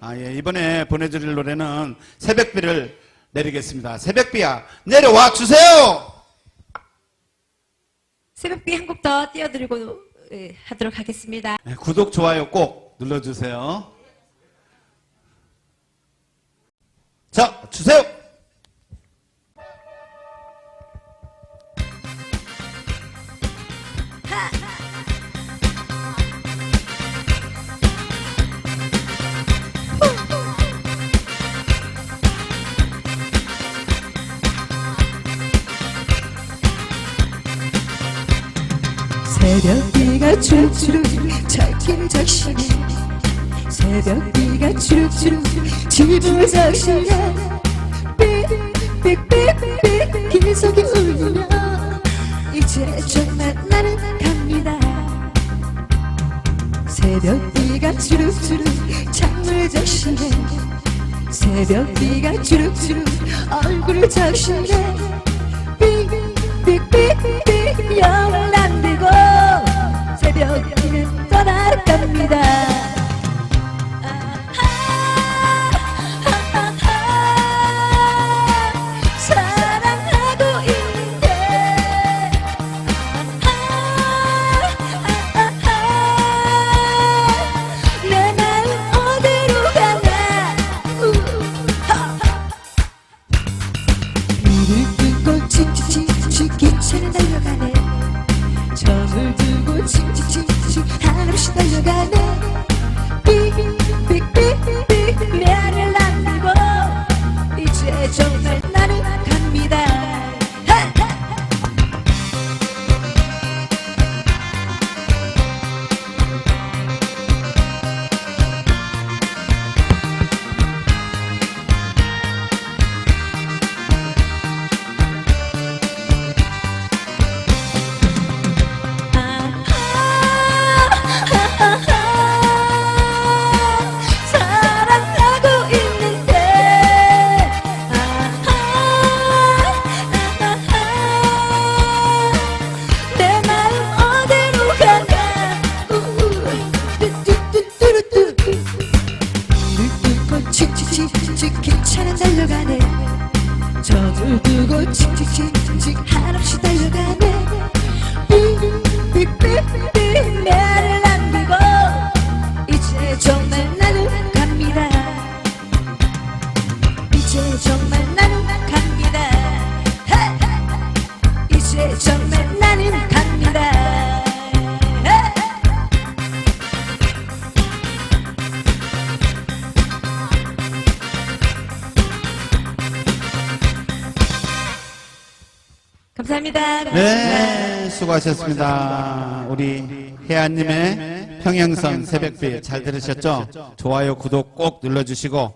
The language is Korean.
아, 예, 이번에 보내드릴 노래는 새벽비를 내리겠습니다. 새벽비야, 내려와 주세요! 새벽비 한 곡 더 띄워드리고 예, 하도록 하겠습니다. 네, 구독, 좋아요 꼭 눌러주세요. 자, 주세요! 새벽비가 주룩주룩 적기를 적시네 새벽비가 주룩주룩 집을 적시네 삑삑삑삑 기속이 울리며 이제 정말 나는 갑니다. 새벽비가 주룩주룩 창문을 적시네 새벽비가 주룩주룩 얼굴을 적시네 점을 두고 칙칙칙칙 한없이 달려가네 점을 두고 칙칙칙칙 한없이 달려가네. 삑삑삑삑 나를 남기고 이제 정말 나는 갑니다. 이제 정말 나는 갑니다. 하! 이제 정말 감사합니다. 네, 수고하셨습니다. 우리 혜안님의 평행선 새벽비 잘 들으셨죠? 좋아요, 구독 꼭 눌러주시고